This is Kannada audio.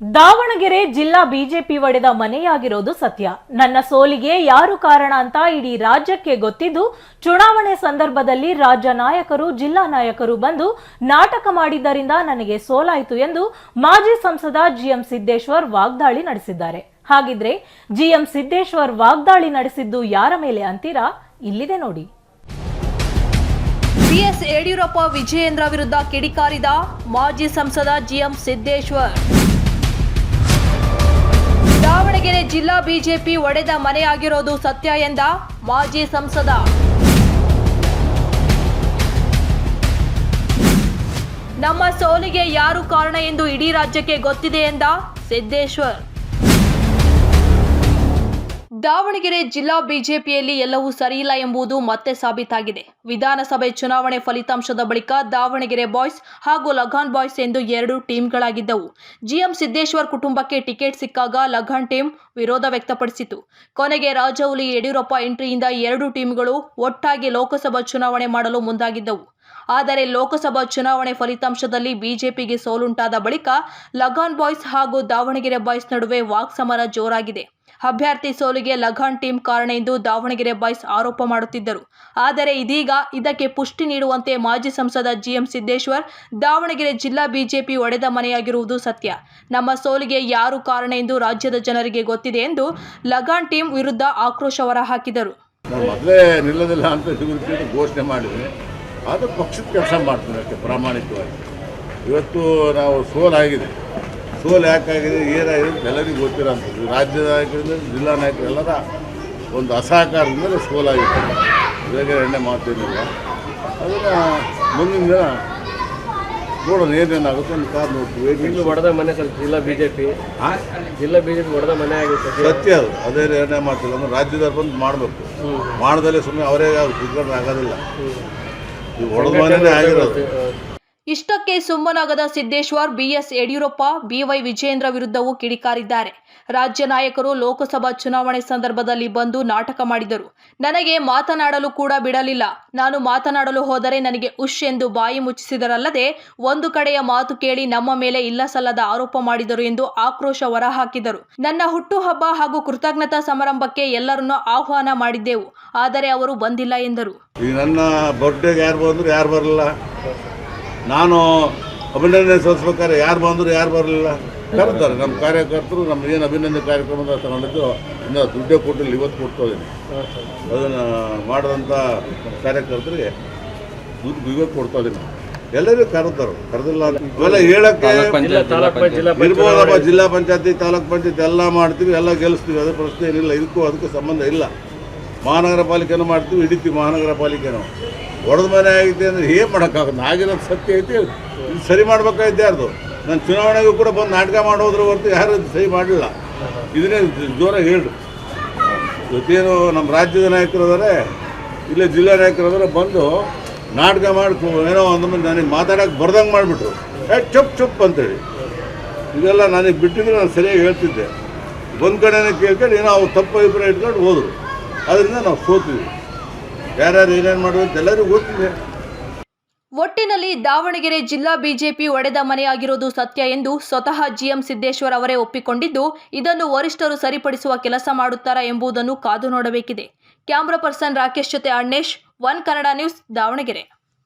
ದಾವಣಗೆರೆ ಜಿಲ್ಲಾ ಬಿಜೆಪಿ ಒಡೆದ ಮನೆಯಾಗಿರೋದು ಸತ್ಯ. ನನ್ನ ಸೋಲಿಗೆ ಯಾರು ಕಾರಣ ಅಂತ ಇಡೀ ರಾಜ್ಯಕ್ಕೆ ಗೊತ್ತಿದ್ದು, ಚುನಾವಣೆ ಸಂದರ್ಭದಲ್ಲಿ ರಾಜ್ಯ ನಾಯಕರು, ಜಿಲ್ಲಾ ನಾಯಕರು ಬಂದು ನಾಟಕ ಮಾಡಿದ್ದರಿಂದ ನನಗೆ ಸೋಲಾಯಿತು ಎಂದು ಮಾಜಿ ಸಂಸದ ಜಿಎಂ ಸಿದ್ದೇಶ್ವರ್ ವಾಗ್ದಾಳಿ ನಡೆಸಿದ್ದಾರೆ. ಹಾಗಿದ್ರೆ ಜಿಎಂ ಸಿದ್ದೇಶ್ವರ್ ವಾಗ್ದಾಳಿ ನಡೆಸಿದ್ದು ಯಾರ ಮೇಲೆ ಅಂತೀರಾ? ಇಲ್ಲಿದೆ ನೋಡಿ. ಬಿಎಸ್ ಯಡಿಯೂರಪ್ಪ ವಿಜಯೇಂದ್ರ ವಿರುದ್ಧ ಕಿಡಿಕಾರಿದ ಮಾಜಿ ಸಂಸದ ಜಿಎಂ ಸಿದ್ದೇಶ್ವರ್. ದಾವಣಗೆರೆ ಜಿಲ್ಲಾ ಬಿಜೆಪಿ ಒಡೆದ ಮನೆಯಾಗಿರೋದು ಸತ್ಯ ಎಂದ ಮಾಜಿ ಸಂಸದ. ನಮ್ಮ ಸೋಲಿಗೆ ಯಾರು ಕಾರಣ ಎಂದು ಇಡೀ ರಾಜ್ಯಕ್ಕೆ ಗೊತ್ತಿದೆ ಎಂದ ಸಿದ್ದೇಶ್ವರ್. ದಾವಣಗೆರೆ ಜಿಲ್ಲಾ ಬಿಜೆಪಿಯಲ್ಲಿ ಎಲ್ಲವೂ ಸರಿಯಿಲ್ಲ ಎಂಬುದು ಮತ್ತೆ ಸಾಬೀತಾಗಿದೆ. ವಿಧಾನಸಭೆ ಚುನಾವಣೆ ಫಲಿತಾಂಶದ ಬಳಿಕ ದಾವಣಗೆರೆ ಬಾಯ್ಸ್ ಹಾಗೂ ಲಘಾನ್ ಬಾಯ್ಸ್ ಎಂದು ಎರಡು ಟೀಮ್ಗಳಾಗಿದ್ದವು. ಜಿಎಂ ಸಿದ್ದೇಶ್ವರ್ ಕುಟುಂಬಕ್ಕೆ ಟಿಕೆಟ್ ಸಿಕ್ಕಾಗ ಲಘಾನ್ ಟೀಮ್ ವಿರೋಧ ವ್ಯಕ್ತಪಡಿಸಿತು. ಕೊನೆಗೆ ರಾಜೌಲಿ ಯಡಿಯೂರಪ್ಪ ಎಂಟ್ರಿಯಿಂದ ಎರಡು ಟೀಮ್ಗಳು ಒಟ್ಟಾಗಿ ಲೋಕಸಭಾ ಚುನಾವಣೆ ಮಾಡಲು ಮುಂದಾಗಿದ್ದವು. ಆದರೆ ಲೋಕಸಭಾ ಚುನಾವಣೆ ಫಲಿತಾಂಶದಲ್ಲಿ ಬಿಜೆಪಿಗೆ ಸೋಲುಂಟಾದ ಬಳಿಕ ಲಗಾನ್ ಬಾಯ್ಸ್ ಹಾಗೂ ದಾವಣಗೆರೆ ಬಾಯ್ಸ್ ನಡುವೆ ವಾಕ್ಸಮರ ಜೋರಾಗಿದೆ. ಅಭ್ಯರ್ಥಿ ಸೋಲಿಗೆ ಲಗಾನ್ ಟೀಮ್ ಕಾರಣ ಎಂದು ದಾವಣಗೆರೆ ಬಾಯ್ಸ್ ಆರೋಪ ಮಾಡುತ್ತಿದ್ದರು. ಆದರೆ ಇದೀಗ ಇದಕ್ಕೆ ಪುಷ್ಟಿ ನೀಡುವಂತೆ ಮಾಜಿ ಸಂಸದ ಜಿಎಂ ಸಿದ್ದೇಶ್ವರ್ ದಾವಣಗೆರೆ ಜಿಲ್ಲಾ ಬಿಜೆಪಿ ಒಡೆದ ಮನೆಯಾಗಿರುವುದು ಸತ್ಯ. ನಮ್ಮ ಸೋಲಿಗೆ ಯಾರು ಕಾರಣ ಎಂದು ರಾಜ್ಯದ ಜನರಿಗೆ ಗೊತ್ತಿದೆ ಎಂದು ಲಗಾನ್ ಟೀಮ್ ವಿರುದ್ಧ ಆಕ್ರೋಶ ಹೊರಹಾಕಿದರು. ಘೋಷಣೆ ಅದು ಪಕ್ಷದ ಕೆಲಸ ಮಾಡ್ತೀನಿ ಅಷ್ಟೇ ಪ್ರಾಮಾಣಿಕವಾಗಿ. ಇವತ್ತು ನಾವು ಸೋಲಾಗಿದೆ ಸೋಲು ಯಾಕಾಗಿದೆ? ಏನಾಗಿದೆ ಎಲ್ಲರಿಗೂ ಗೊತ್ತಿರೋಂಥದ್ದು ರಾಜ್ಯ ನಾಯಕರಿಂದ ಜಿಲ್ಲಾ ನಾಯಕರೆಲ್ಲರ ಒಂದು ಅಸಹಕಾರದಿಂದ ಸೋಲಾಗಿದೆ ಇವಾಗ ಎಣ್ಣೆ ಮಾತೇನಿಲ್ಲ. ಅದನ್ನು ಮುಂದಿನ ದಿನ ನೋಡೋಣ ಏನೇನಾಗುತ್ತೆ ಒಂದು ಕಾರ್ ನೋಡ್ತೀವಿ. ಇನ್ನು ಹೊಡೆದ ಮನೆ ಸರ್ ಜಿಲ್ಲಾ ಬಿ ಜೆ ಪಿ ಜಿಲ್ಲಾ ಪಿ ಒಡೆದ ಮನೆ ಆಗುತ್ತೆ ಸತ್ಯ ಅದು. ಅದೇ ಎಣ್ಣೆ ಮಾಡ್ತಿಲ್ಲ ಅಂದ್ರೆ ರಾಜ್ಯದವ್ರು ಬಂದು ಮಾಡಬೇಕು ಮಾಡ್ದಲ್ಲೇ ಸುಮ್ಮನೆ ಅವರೇ ಕುತ್ಕೊಂಡ್ರೆ ಆಗೋದಿಲ್ಲ. ಇದು ಹೊಡೆದ ಮನೆಯೇ ಆಗಿರೋದು ಇಷ್ಟಕ್ಕೆ ಸುಮ್ಮನಾಗದ ಸಿದ್ದೇಶ್ವರ್, ಬಿಎಸ್ ಯಡಿಯೂರಪ್ಪ, ಬಿವೈ ವಿಜಯೇಂದ್ರ ವಿರುದ್ಧವೂ ಕಿಡಿಕಾರಿದ್ದಾರೆ. ರಾಜ್ಯ ನಾಯಕರು ಲೋಕಸಭಾ ಚುನಾವಣೆ ಸಂದರ್ಭದಲ್ಲಿ ಬಂದು ನಾಟಕ ಮಾಡಿದರು. ನನಗೆ ಮಾತನಾಡಲು ಕೂಡ ಬಿಡಲಿಲ್ಲ. ನಾನು ಮಾತನಾಡಲು ಹೋದರೆ ನನಗೆ ಉಶ್ ಎಂದು ಬಾಯಿ ಮುಚ್ಚಿಸಿದರಲ್ಲದೆ ಒಂದು ಕಡೆಯ ಮಾತು ಕೇಳಿ ನಮ್ಮ ಮೇಲೆ ಇಲ್ಲ ಸಲ್ಲದ ಆರೋಪ ಮಾಡಿದರು ಎಂದು ಆಕ್ರೋಶ ಹೊರಹಾಕಿದರು. ನನ್ನ ಹುಟ್ಟುಹಬ್ಬ ಹಾಗೂ ಕೃತಜ್ಞತಾ ಸಮಾರಂಭಕ್ಕೆ ಎಲ್ಲರನ್ನೂ ಆಹ್ವಾನ ಮಾಡಿದ್ದೆವು. ಆದರೆ ಅವರು ಬಂದಿಲ್ಲ ಎಂದರು. ನನ್ನ ಯಾರು ಯಾರು ಬರಲಿಲ್ಲ. ನಾನು ಅಭಿನಂದನೆ ಸಲ್ಲಿಸ್ಬೇಕಾದ್ರೆ ಯಾರು ಬಂದರು ಯಾರು ಬರಲಿಲ್ಲ. ಕರೀತಾರೆ. ನಮ್ಮ ಕಾರ್ಯಕರ್ತರು ನಮ್ಮ ಏನು ಅಭಿನಂದನೆ ಕಾರ್ಯಕ್ರಮದ ತಗೊಂಡಿದ್ದು ಇನ್ನು ದುಡ್ಡೇ ಕೊಟ್ಟಿಲ್ಲ ಇವತ್ತು ಕೊಡ್ತೋದೀನಿ ಅದನ್ನು ಮಾಡಿದಂಥ ಕಾರ್ಯಕರ್ತರಿಗೆ ದುಡ್ಡು ಇವತ್ತು ಕೊಡ್ತೋದೀನಿ ಎಲ್ಲರಿಗೂ ಕರೆದರು ಕರೆದಿಲ್ಲ ಅಂತ ಇವೆಲ್ಲ ಹೇಳಕ್ಕೆ ಇರ್ಬೋದಪ್ಪ ಜಿಲ್ಲಾ ಪಂಚಾಯತಿ. ತಾಲೂಕ್ ಪಂಚಾಯತಿ ಎಲ್ಲ ಮಾಡ್ತೀವಿ ಎಲ್ಲ ಗೆಲ್ಲಿಸ್ತೀವಿ. ಅದೇ ಪ್ರಶ್ನೆ ಏನಿಲ್ಲ. ಇದಕ್ಕೂ ಅದಕ್ಕೂ ಸಂಬಂಧ ಇಲ್ಲ. ಮಹಾನಗರ ಪಾಲಿಕೆನೂ ಮಾಡ್ತೀವಿ ಹಿಡಿತೀವಿ ಮಹಾನಗರ ಪಾಲಿಕೆನೂ ಒಡೆದ ಮನೆ ಆಗಿದೆ ಅಂದರೆ ಏನು ಮಾಡೋಕ್ಕಾಗುತ್ತೆ ಆಗಿರೋದು ಸತ್ಯ ಐತಿ ಇದು ಸರಿ ಮಾಡ್ಬೇಕಾಗಿದ್ದೆ ಯಾರ್ದು? ನಾನು ಚುನಾವಣೆಗೂ ಕೂಡ ಬಂದು ನಾಟಕ ಮಾಡೋದ್ರ ಹೊರತು ಯಾರು ಸರಿ ಮಾಡಲಿಲ್ಲ. ಇದನ್ನೇ ಜೋರಾಗಿ ಹೇಳ್ರಿ. ಇವತ್ತೇನು ನಮ್ಮ ರಾಜ್ಯದ ನಾಯಕರು ಅದಾರೆ ಇಲ್ಲೇ ಜಿಲ್ಲಾ ನಾಯಕರು ಬಂದು ನಾಟಕ ಮಾಡಿ ಏನೋ ಒಂದು ಮಂದಿ ನನಗೆ ಮಾತಾಡೋಕೆ ಬರ್ದಂಗೆ ಮಾಡಿಬಿಟ್ರು. ಏ, ಚುಪ್ ಚುಪ್ ಅಂತೇಳಿ. ಇದೆಲ್ಲ ನನಗೆ ಬಿಟ್ಟಿದ್ರೆ ನಾನು ಸರಿಯಾಗಿ ಹೇಳ್ತಿದ್ದೆ. ಒಂದು ಕಡೆನೇ ಕೇಳ್ಕೊಂಡು ಏನೋ ಅವ್ರು ತಪ್ಪು ಅಭಿಪ್ರಾಯ ಇಟ್ಕೊಂಡು ಹೋದರು. ಅದರಿಂದ ನಾವು ಸೋತೀವಿ ಯಾರ್ಯಾರು ಏನೇನು ಮಾಡೋದು ಅಂತ ಎಲ್ಲರಿಗೂ ಗೊತ್ತಿದೆ. ಒಟ್ಟಿನಲ್ಲಿ ದಾವಣಗೆರೆ ಜಿಲ್ಲಾ ಬಿಜೆಪಿ ಒಡೆದ ಮನೆಯಾಗಿರೋದು ಸತ್ಯ ಎಂದು ಸ್ವತಃ ಜಿಎಂ ಸಿದ್ದೇಶ್ವರ್ ಅವರೇ ಒಪ್ಪಿಕೊಂಡಿದ್ದು, ಇದನ್ನು ವರಿಷ್ಠರು ಸರಿಪಡಿಸುವ ಕೆಲಸ ಮಾಡುತ್ತಾರಾ ಎಂಬುದನ್ನು ಕಾದು ನೋಡಬೇಕಿದೆ. ಕ್ಯಾಮ್ರಾ ಪರ್ಸನ್ ರಾಕೇಶ್ ಜೊತೆ ಅಣ್ಣೇಶ್, ಒನ್ ಕನ್ನಡ ನ್ಯೂಸ್, ದಾವಣಗೆರೆ.